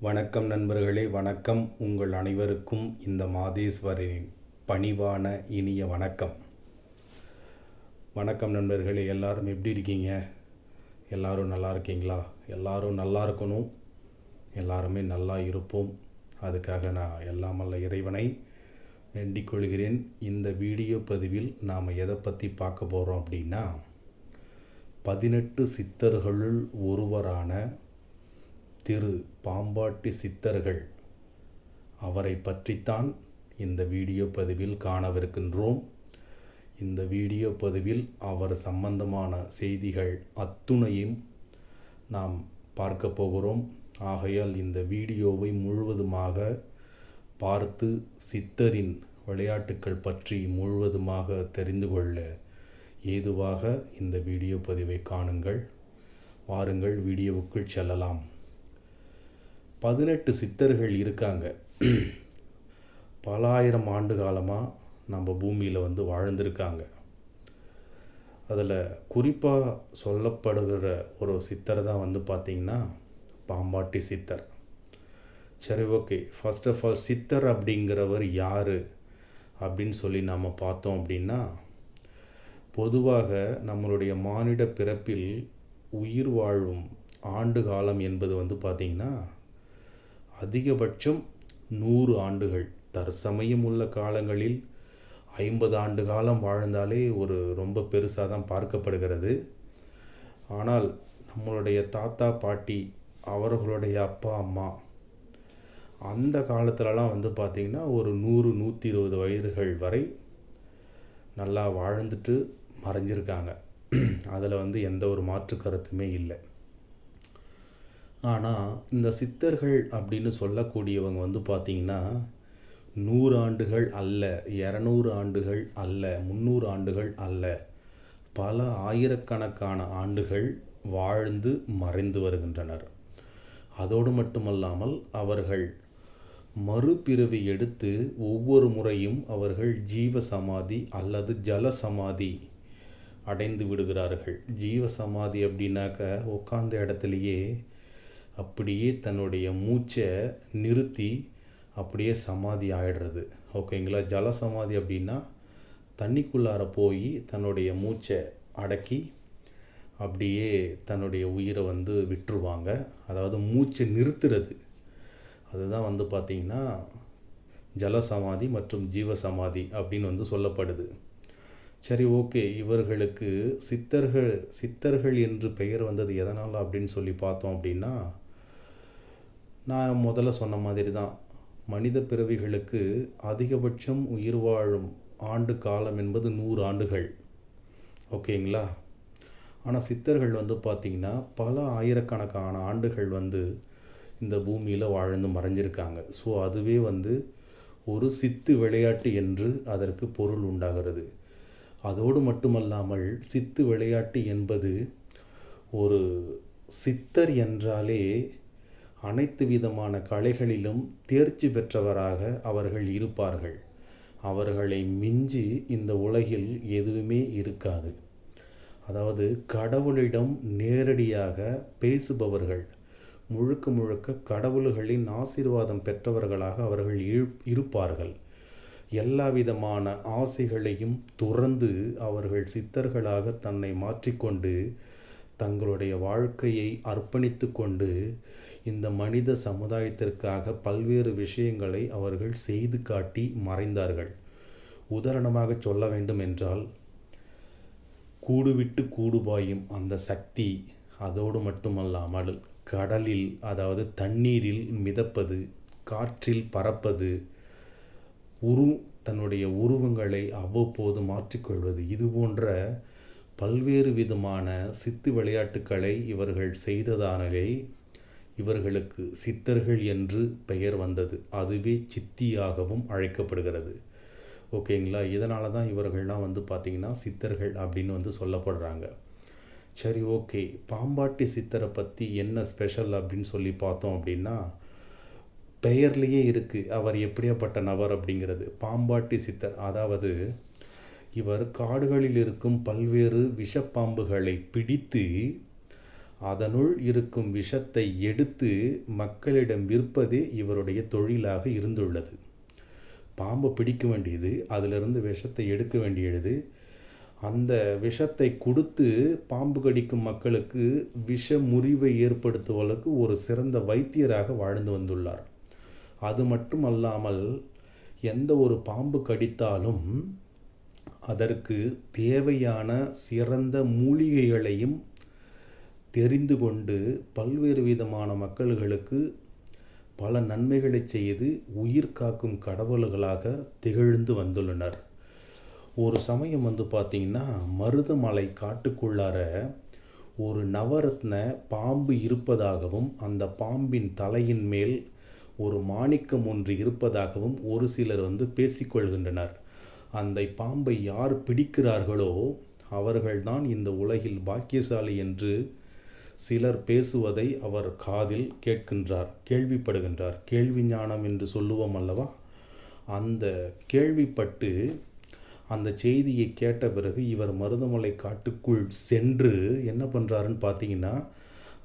வணக்கம் நண்பர்களே வணக்கம் உங்கள் அனைவருக்கும் இந்த மாதேஸ்வரனின் பணிவான இனிய வணக்கம். வணக்கம் நண்பர்களே எல்லாரும் எப்படி இருக்கீங்க? எல்லாரும் நல்லா இருக்கீங்களா? எல்லாரும் நல்லா இருக்கணும். எல்லாருமே நல்லா இருப்போம். அதுக்காக நான் எல்லாம் அல்ல இறைவனை வேண்டிக் கொள்கிறேன். இந்த வீடியோ பதிவில் நாம் எதை பற்றி பார்க்க போகிறோம் அப்படின்னா பதினெட்டு சித்தர்களுள் ஒருவரான திரு பாம்பாட்டி சித்தர்கள் அவரை பற்றித்தான் இந்த வீடியோ பதிவில் காணவிருக்கின்றோம். இந்த வீடியோ பதிவில் அவர் சம்பந்தமான செய்திகள் அத்துணையும் நாம் பார்க்க போகிறோம். ஆகையால் இந்த வீடியோவை முழுவதுமாக பார்த்து சித்தரின் விளையாட்டுக்கள் பற்றி முழுவதுமாக தெரிந்து கொள்ள ஏதுவாக இந்த வீடியோ பதிவை காணுங்கள். வாருங்கள் வீடியோவுக்குள் செல்லலாம். பதினெட்டு சித்தர்கள் இருக்காங்க. பல ஆயிரம் ஆண்டு காலமாக நம்ம பூமியில் வந்து வாழ்ந்திருக்காங்க. அதில் குறிப்பாக சொல்லப்படுகிற ஒரு சித்தர் தான் வந்து பார்த்திங்கன்னா பாம்பாட்டி சித்தர். சரி ஓகே. ஃபஸ்ட் ஆஃப் ஆல் சித்தர் அப்படிங்கிறவர் யார் அப்படின்னு சொல்லி நாம் பார்த்தோம் அப்படின்னா பொதுவாக நம்மளுடைய மானிட பிறப்பில் உயிர் வாழும் ஆண்டு காலம் என்பது வந்து பார்த்திங்கன்னா அதிகபட்சம் நூறு ஆண்டுகள். தற்சமயம் உள்ள காலங்களில் ஐம்பது ஆண்டு காலம் வாழ்ந்தாலே ஒரு ரொம்ப பெருசாக தான் பார்க்கப்படுகிறது. ஆனால் நம்மளுடைய தாத்தா பாட்டி அவர்களுடைய அப்பா அம்மா அந்த காலத்துலலாம் வந்து பார்த்திங்கன்னா ஒரு நூறு நூற்றி இருபது வயதுகள் வரை நல்லா வாழ்ந்துட்டு மறைஞ்சிருக்காங்க. அதில் வந்து எந்த ஒரு மாற்று கருத்துமே இல்லை. ஆனால் இந்த சித்தர்கள் அப்படின்னு சொல்லக்கூடியவங்க வந்து பார்த்திங்கன்னா நூறு ஆண்டுகள் அல்ல இரநூறு ஆண்டுகள் அல்ல முந்நூறு ஆண்டுகள் அல்ல பல ஆயிரக்கணக்கான ஆண்டுகள் வாழ்ந்து மறைந்து வருகின்றனர். அதோடு மட்டுமல்லாமல் அவர்கள் மறுபிறவி எடுத்து ஒவ்வொரு முறையும் அவர்கள் ஜீவ சமாதி அல்லது ஜல சமாதி அடைந்து விடுகிறார்கள். ஜீவ சமாதி அப்படின்னாக்க உட்காந்த இடத்துலையே அப்படியே தன்னுடைய மூச்சை நிறுத்தி அப்படியே சமாதி ஆயிடுறது. ஓகேங்களா? ஜல சமாதி அப்படின்னா தண்ணிக்குள்ளார போய் தன்னுடைய மூச்சை அடக்கி அப்படியே தன்னுடைய உயிரை வந்து விட்டுருவாங்க. அதாவது மூச்சை நிறுத்துறது. அதுதான் வந்து பார்த்திங்கன்னா ஜலசமாதி மற்றும் ஜீவசமாதி அப்படின்னு வந்து சொல்லப்படுது. சரி ஓகே. இவர்களுக்கு சித்தர்கள் சித்தர்கள் என்று பெயர் வந்தது எதனால் அப்படின்னு சொல்லி பார்த்தோம் அப்படின்னா நான் முதல்ல சொன்ன மாதிரி தான் மனித பிறவிகளுக்கு அதிகபட்சம் உயிர் வாழும் ஆண்டு காலம் என்பது நூறு ஆண்டுகள். ஓகேங்களா? ஆனால் சித்தர்கள் வந்து பார்த்திங்கன்னா பல ஆயிரக்கணக்கான ஆண்டுகள் வந்து இந்த பூமியில் வாழ்ந்து மறைஞ்சிருக்காங்க. ஸோ அதுவே வந்து ஒரு சித்து விளையாட்டு என்று அதற்கு பொருள் உண்டாகிறது. அதோடு மட்டுமல்லாமல் சித்து விளையாட்டு என்பது ஒரு சித்தர் என்றாலே அனைத்து விதமான கலைகளிலும் தேர்ச்சி பெற்றவராக அவர்கள் இருப்பார்கள். அவர்களை மிஞ்சி இந்த உலகில் எதுவுமே இருக்காது. அதாவது கடவுளிடம் நேரடியாக பேசுபவர்கள் முழுக்க முழுக்க கடவுள்களின் ஆசீர்வாதம் பெற்றவர்களாக அவர்கள் இருப்பார்கள். எல்லா விதமான ஆசைகளையும் துறந்து அவர்கள் சித்தர்களாக தன்னை மாற்றிக்கொண்டு தங்களுடைய வாழ்க்கையை அர்ப்பணித்து கொண்டு இந்த மனித சமுதாயத்திற்காக பல்வேறு விஷயங்களை அவர்கள் செய்து காட்டி மறைந்தார்கள். உதாரணமாக சொல்ல வேண்டும் என்றால் கூடுவிட்டு கூடுபாயும் அந்த சக்தி அதோடு மட்டுமல்லாமல் கடலில் அதாவது தண்ணீரில் மிதப்பது காற்றில் பறப்பது உரு தன்னுடைய உருவங்களை அவ்வப்போது மாற்றிக்கொள்வது இது போன்ற பல்வேறு விதமான சித்து விளையாட்டுக்களை இவர்கள் செய்ததானலே இவர்களுக்கு சித்தர்கள் என்று பெயர் வந்தது. அதுவே சித்தியாகவும் அழைக்கப்படுகிறது. ஓகேங்களா? இதனால தான் இவர்கள்லாம் வந்து பார்த்திங்கன்னா சித்தர்கள் அப்படின்னு வந்து சொல்லப்படுறாங்க. சரி ஓகே. பாம்பாட்டி சித்தரை பற்றி என்ன ஸ்பெஷல் அப்படின்னு சொல்லி பார்த்தோம் அப்படின்னா பெயர்லேயே இருக்குது அவர் எப்படியாப்பட்ட நபர் அப்படிங்கிறது. பாம்பாட்டி சித்தர் அதாவது இவர் காடுகளில் இருக்கும் பல்வேறு விஷப்பாம்புகளை பிடித்து அதனுள் இருக்கும் விஷத்தை எடுத்து மக்களிடம் விற்பதே இவருடைய தொழிலாக இருந்துள்ளது. பாம்பை பிடிக்க வேண்டியது அதிலிருந்து விஷத்தை எடுக்க வேண்டியது. அந்த விஷத்தை கொடுத்து பாம்பு கடிக்கும் மக்களுக்கு விஷ முறிவை ஏற்படுத்துவதற்கு ஒரு சிறந்த வைத்தியராக வாழ்ந்து வந்துள்ளார். அது மட்டும் அல்லாமல் எந்த ஒரு பாம்பு கடித்தாலும் அதற்கு தேவையான சிறந்த மூலிகைகளையும் தெரிந்து கொண்டு பல்வேறு விதமான மக்கள்களுக்கு பல நன்மைகளை செய்து உயிர் காக்கும் கடவுள்களாக திகழ்ந்து வந்துள்ளனர். ஒரு சமயம் வந்து பார்த்திங்கன்னா மருதமலை காட்டுக்குள்ளார ஒரு நவரத்ன பாம்பு இருப்பதாகவும் அந்த பாம்பின் தலையின் மேல் ஒரு மாணிக்கம் ஒன்று இருப்பதாகவும் ஒரு சிலர் வந்து பேசிக்கொள்கின்றனர் அந்த பாம்பை யார் பிடிக்கிறார்களோ அவர்கள்தான் இந்த உலகில் பாக்கியசாலி என்று சிலர் பேசுவதை அவர் காதில் கேட்கின்றார் கேள்விப்படுகின்றார். கேள்வி ஞானம் என்று சொல்லுவோம் அல்லவா? அந்த கேள்விப்பட்டு அந்த செய்தியை கேட்ட பிறகு இவர் மருதமலை காட்டுக்குள் சென்று என்ன பண்ணுறாருன்னு பார்த்தீங்கன்னா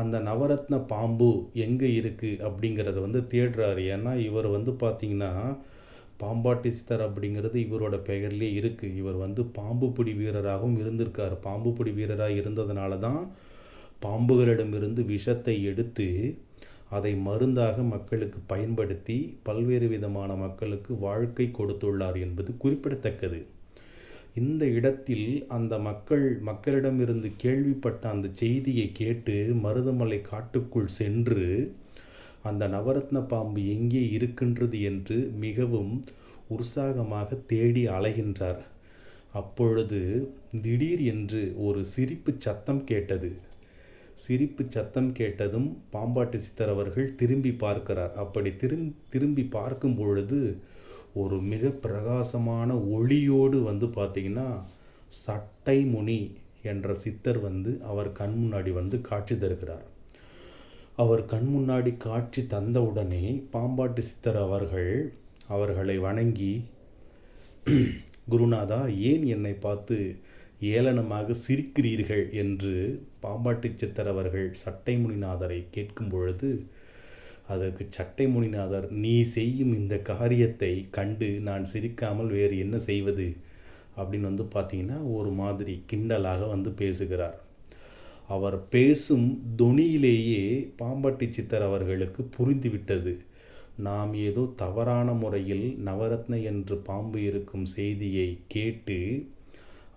அந்த நவரத்ன பாம்பு எங்கே இருக்குது அப்படிங்கிறத வந்து தேடுறாரு. ஏன்னா இவர் வந்து பார்த்திங்கன்னா பாம்பாட்டி சித்தர் அப்படிங்கிறது இவரோட பெயர்லேயே இருக்குது இவர் வந்து பாம்பு பிடி வீரராகவும் இருந்திருக்கார். பாம்பு பிடி வீரராக இருந்ததுனால தான் பாம்புகளிடமிருந்து விஷத்தை எடுத்து அதை மருந்தாக மக்களுக்கு பயன்படுத்தி பல்வேறு விதமான மக்களுக்கு வாழ்க்கை கொடுத்துள்ளார் என்பது குறிப்பிடத்தக்கது. இந்த இடத்தில் அந்த மக்கள் மக்களிடமிருந்து கேள்விப்பட்ட அந்த செய்தியை கேட்டு மருதமலை காட்டுக்குள் சென்று அந்த நவரத்ன பாம்பு எங்கே இருக்கின்றது என்று மிகவும் உற்சாகமாக தேடி அலைகின்றார். அப்பொழுது திடீர் என்று ஒரு சிரிப்பு சத்தம் கேட்டது. சிரிப்பு சத்தம் கேட்டதும் பாம்பாட்டி சித்தர் அவர்கள் திரும்பி பார்க்கிறார். அப்படி திரு திரும்பி பார்க்கும் பொழுது ஒரு மிக பிரகாசமான ஒளியோடு வந்து பார்த்திங்கன்னா சட்டை முனி என்ற சித்தர் வந்து அவர் கண் முன்னாடி வந்து காட்சி தருகிறார். அவர் கண் முன்னாடி காட்சி தந்தவுடனே பாம்பாட்டு சித்தர் அவர்கள் அவர்களை வணங்கி குருநாதா ஏன் என்னை பார்த்து ஏளனமாக சிரிக்கிறீர்கள் என்று பாம்பாட்டி சித்தர் அவர்கள் சட்டை முனிநாதரை கேட்கும் பொழுது அதற்கு சட்டை முனிநாதர் நீ செய்யும் இந்த காரியத்தை கண்டு நான் சிரிக்காமல் வேறு என்ன செய்வது? அப்படின்னு வந்து பார்த்தீங்கன்னா ஒரு மாதிரி கிண்டலாக வந்து பேசுகிறார். அவர் பேசும் தொனியிலேயே பாம்பாட்டி சித்தர் அவர்களுக்கு புரிந்துவிட்டது. நாம் ஏதோ தவறான முறையில் நவரத்ன என்று பாம்பு இருக்கும் செய்தியை கேட்டு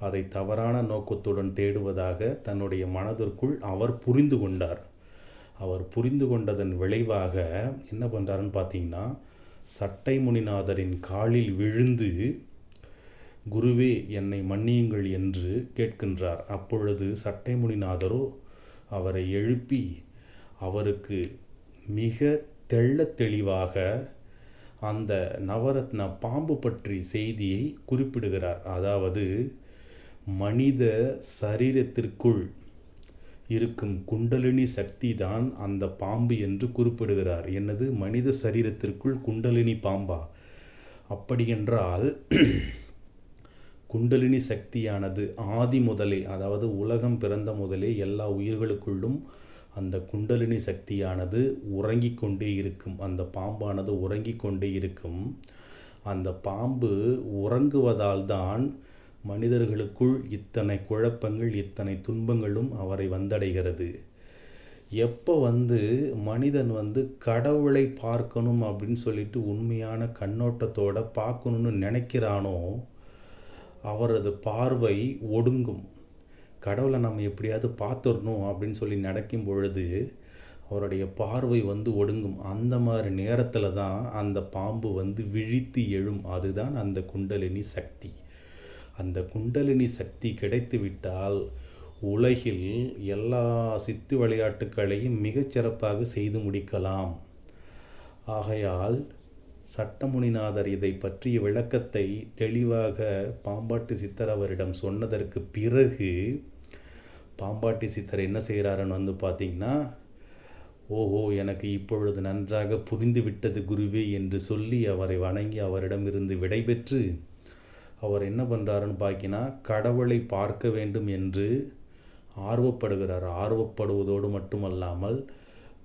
அதை தவறான நோக்கத்துடன் தேடுவதாக தன்னுடைய மனதிற்குள் அவர் புரிந்து கொண்டார். அவர் புரிந்து கொண்டதன் விளைவாக என்ன பண்ணுறாருன்னு பார்த்தீங்கன்னா சட்டை முனிநாதரின் காலில் விழுந்து குருவே என்னை மன்னியுங்கள் என்று கேட்கின்றார். அப்பொழுது சட்டை முனிநாதரோ அவரை எழுப்பி அவருக்கு மிக தெள்ள தெளிவாக அந்த நவரத்ன பாம்பு பற்றி செய்தியை குறிப்பிடுகிறார். அதாவது மனித சரீரத்திற்குள் இருக்கும் குண்டலினி சக்தி தான் அந்த பாம்பு என்று குறிப்பிடுகிறார். என்னது? மனித சரீரத்திற்குள் குண்டலினி பாம்பா? அப்படியென்றால் குண்டலினி சக்தியானது ஆதி முதலே அதாவது உலகம் பிறந்த முதலே எல்லா உயிர்களுக்குள்ளும் அந்த குண்டலினி சக்தியானது உறங்கிக் கொண்டே இருக்கும். அந்த பாம்பானது உறங்கிக் கொண்டே இருக்கும். அந்த பாம்பு உறங்குவதால் தான் மனிதர்களுக்குள் இத்தனை குழப்பங்கள் இத்தனை துன்பங்களும் அவரை வந்தடைகிறது. எப்போ வந்து மனிதன் வந்து கடவுளை பார்க்கணும் அப்படின்னு சொல்லிட்டு உண்மையான கண்ணோட்டத்தோட பார்க்கணுன்னு நினைக்கிறானோ அவரது பார்வை ஒடுங்கும். கடவுளை நம்ம எப்படியாவது பார்த்துடணும் அப்படின்னு சொல்லி நடக்கும் பொழுது அவருடைய பார்வை வந்து ஒடுங்கும். அந்த மாதிரி நேரத்தில் தான் அந்த பாம்பு வந்து விழித்து எழும். அதுதான் அந்த குண்டலினி சக்தி. அந்த குண்டலினி சக்தி கிடைத்துவிட்டால் உலகில் எல்லா சித்து விளையாட்டுகளையும் மிகச்சிறப்பாக செய்து முடிக்கலாம். ஆகையால் சட்டமுனிநாதர் இதை பற்றிய விளக்கத்தை தெளிவாக பாம்பாட்டி சித்தர் அவரிடம் சொன்னதற்கு பிறகு பாம்பாட்டி சித்தர் என்ன செய்கிறாருன்னு வந்து பார்த்திங்கன்னா ஓஹோ எனக்கு இப்பொழுது நன்றாக புரிந்துவிட்டது குருவே என்று சொல்லி அவரை வணங்கி அவரிடமிருந்து விடைபெற்று அவர் என்ன பண்ணுறாருன்னு பார்க்கினா கடவுளை பார்க்க வேண்டும் என்று ஆர்வப்படுகிறார். ஆர்வப்படுவதோடு மட்டுமல்லாமல்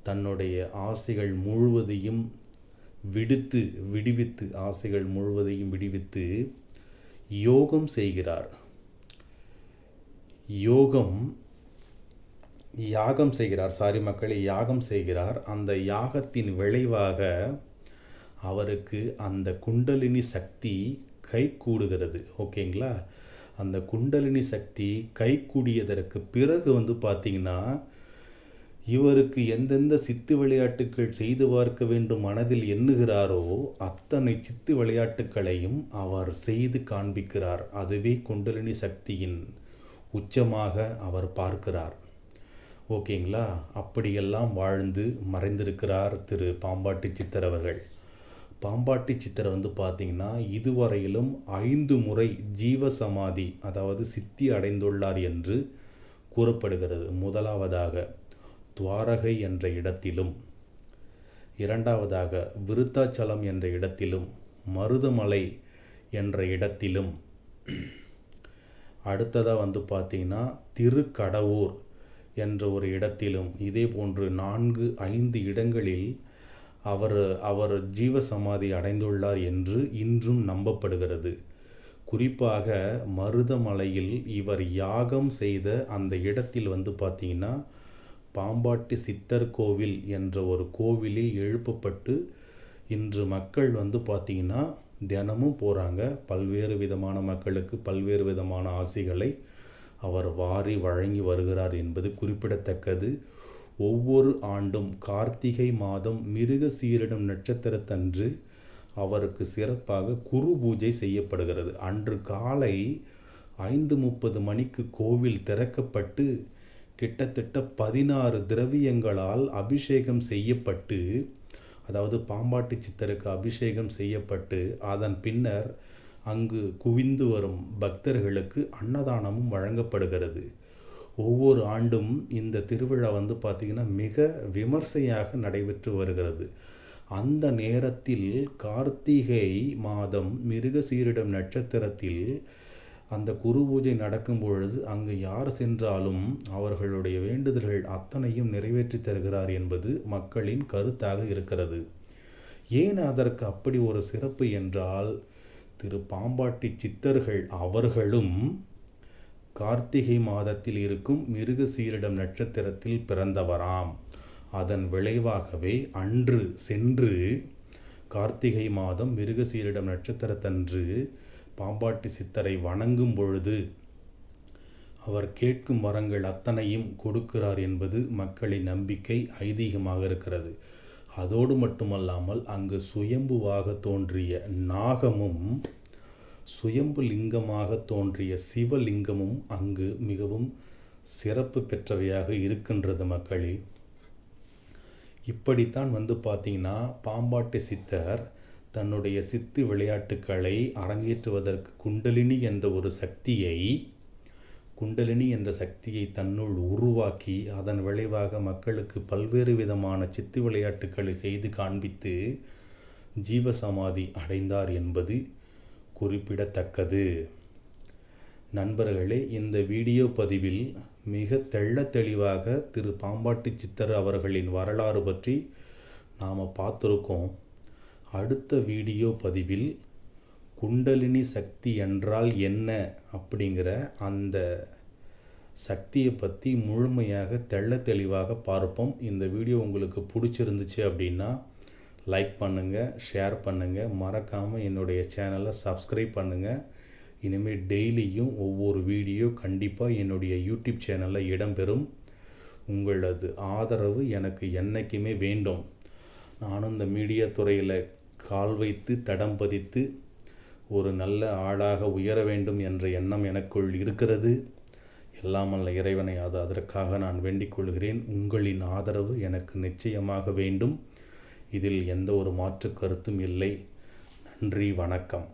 தன்னுடைய ஆசைகள் முழுவதையும் விடுத்து விடுவித்து ஆசைகள் முழுவதையும் விடுவித்து யோகம் செய்கிறார். யோகம் யாகம் செய்கிறார். சாரி மக்களை யாகம் செய்கிறார். அந்த யாகத்தின் விளைவாக அவருக்கு அந்த குண்டலினி சக்தி கை கூடுகிறது. ஓகேங்களா? அந்த குண்டலினி சக்தி கை கூடியதற்கு பிறகு வந்து பார்த்திங்கன்னா இவருக்கு எந்தெந்த சித்து விளையாட்டுக்கள் செய்து பார்க்க வேண்டும் மனதில் எண்ணுகிறாரோ அத்தனை சித்து விளையாட்டுக்களையும் அவர் செய்து காண்பிக்கிறார். அதுவே குண்டலினி சக்தியின் உச்சமாக அவர் பார்க்கிறார். ஓகேங்களா? அப்படியெல்லாம் வாழ்ந்து மறைந்திருக்கிறார் திரு பாம்பாட்டி சித்தர் அவர்கள். பாம்பாட்டி சித்தரை வந்து பார்த்திங்கன்னா இதுவரையிலும் ஐந்து முறை ஜீவ சமாதி அதாவது சித்தி அடைந்துள்ளார் என்று கூறப்படுகிறது. முதலாவதாக துவாரகை என்ற இடத்திலும் இரண்டாவதாக விருத்தாச்சலம் என்ற இடத்திலும் மருதமலை என்ற இடத்திலும். அடுத்ததாக வந்து பார்த்திங்கன்னா திருக்கடவூர் என்ற ஒரு இடத்திலும். இதே போன்று நான்கு ஐந்து இடங்களில் அவர் அவர் ஜீவசமாதி அடைந்துள்ளார் என்று இன்றும் நம்பப்படுகிறது. குறிப்பாக மருதமலையில் இவர் யாகம் செய்த அந்த இடத்தில் வந்து பார்த்திங்கன்னா பாம்பாட்டி சித்தர் கோவில் என்ற ஒரு கோவிலே எழுப்பப்பட்டு இன்று மக்கள் வந்து பார்த்திங்கன்னா தினமும் போகிறாங்க பல்வேறு விதமான மக்களுக்கு பல்வேறு விதமான ஆசைகளை அவர் வாரி வழங்கி வருகிறார் என்பது குறிப்பிடத்தக்கது. ஒவ்வொரு ஆண்டும் கார்த்திகை மாதம் மிருக சீரிடம் நட்சத்திரத்தன்று அவருக்கு சிறப்பாக குரு பூஜை செய்யப்படுகிறது. அன்று காலை ஐந்து முப்பது மணிக்கு கோவில் திறக்கப்பட்டு கிட்டத்தட்ட பதினாறு திரவியங்களால் அபிஷேகம் செய்யப்பட்டு அதாவது பாம்பாட்டி சித்தருக்கு அபிஷேகம் செய்யப்பட்டு அதன் பின்னர் அங்கு குவிந்து வரும் பக்தர்களுக்கு அன்னதானமும் வழங்கப்படுகிறது. ஒவ்வொரு ஆண்டும் இந்த திருவிழா வந்து பார்த்திங்கன்னா மிக விமர்சையாக நடைபெற்று வருகிறது. அந்த நேரத்தில் கார்த்திகை மாதம் மிருக சீரிடம் நட்சத்திரத்தில் அந்த குரு பூஜை நடக்கும் பொழுது அங்கு யார் சென்றாலும் அவர்களுடைய வேண்டுதல்கள் அத்தனையும் நிறைவேற்றி தருகிறார் என்பது மக்களின் கருத்தாக இருக்கிறது. ஏன் அதற்கு அப்படி ஒரு சிறப்பு என்றால் திரு பாம்பாட்டி சித்தர்கள் அவர்களும் கார்த்திகை மாதத்தில் இருக்கும் மிருக சீரிடம் நட்சத்திரத்தில் பிறந்தவராம். அதன் விளைவாகவே அன்று சென்று கார்த்திகை மாதம் மிருக சீரிடம் நட்சத்திரத்தன்று பாம்பாட்டி சித்தரை வணங்கும் பொழுது அவர் கேட்கும் வரங்கள் அத்தனையும் கொடுக்கிறார் என்பது மக்களின் நம்பிக்கை ஐதீகமாக இருக்கிறது. அதோடு மட்டுமல்லாமல் அங்கு சுயம்புவாக தோன்றிய நாகமும் சுயம்பு லிங்கமாக தோன்றிய சிவலிங்கமும் அங்கு மிகவும் சிறப்பு பெற்றவையாக இருக்கின்றது மக்களே. இப்படித்தான் வந்து பார்த்தீங்கன்னா பாம்பாட்டி சித்தர் தன்னுடைய சித்து விளையாட்டுக்களை அரங்கேற்றுவதற்கு குண்டலினி என்ற ஒரு சக்தியை குண்டலினி என்ற சக்தியை தன்னுள் உருவாக்கி அதன் விளைவாக மக்களுக்கு பல்வேறு விதமான சித்து விளையாட்டுக்களை செய்து காண்பித்து ஜீவசமாதி அடைந்தார் என்பது குறிப்பிடத்தக்கது. நண்பர்களே இந்த வீடியோ பதிவில் மிக தெள்ள தெளிவாக திரு பாம்பாட்டி சித்தர் அவர்களின் வரலாறு பற்றி நாம் பார்த்துருக்கோம். அடுத்த வீடியோ பதிவில் குண்டலினி சக்தி என்றால் என்ன அப்படிங்கிற அந்த சக்தியை பற்றி முழுமையாக தெள்ள தெளிவாக பார்ப்போம். இந்த வீடியோ உங்களுக்கு பிடிச்சிருந்துச்சு அப்படின்னா லைக் பண்ணுங்கள் ஷேர் பண்ணுங்கள் மறக்காமல் என்னுடைய சேனலை சப்ஸ்கிரைப் பண்ணுங்கள் இனிமேல் டெய்லியும் ஒவ்வொரு வீடியோ கண்டிப்பாக என்னுடைய யூடியூப் சேனலில் இடம்பெறும். உங்களது ஆதரவு எனக்கு என்றைக்குமே வேண்டும். நானும் இந்த மீடியா துறையில் கால் வைத்து தடம் பதித்து ஒரு நல்ல ஆளாக உயர வேண்டும் என்ற எண்ணம் எனக்குள் இருக்கிறது. எல்லாமல்ல இறைவனை அது அதற்காக நான் வேண்டிக் கொள்கிறேன். உங்களின் ஆதரவு எனக்கு நிச்சயமாக வேண்டும். இதில் எந்த ஒரு மாற்று கருத்தும் இல்லை. நன்றி வணக்கம்.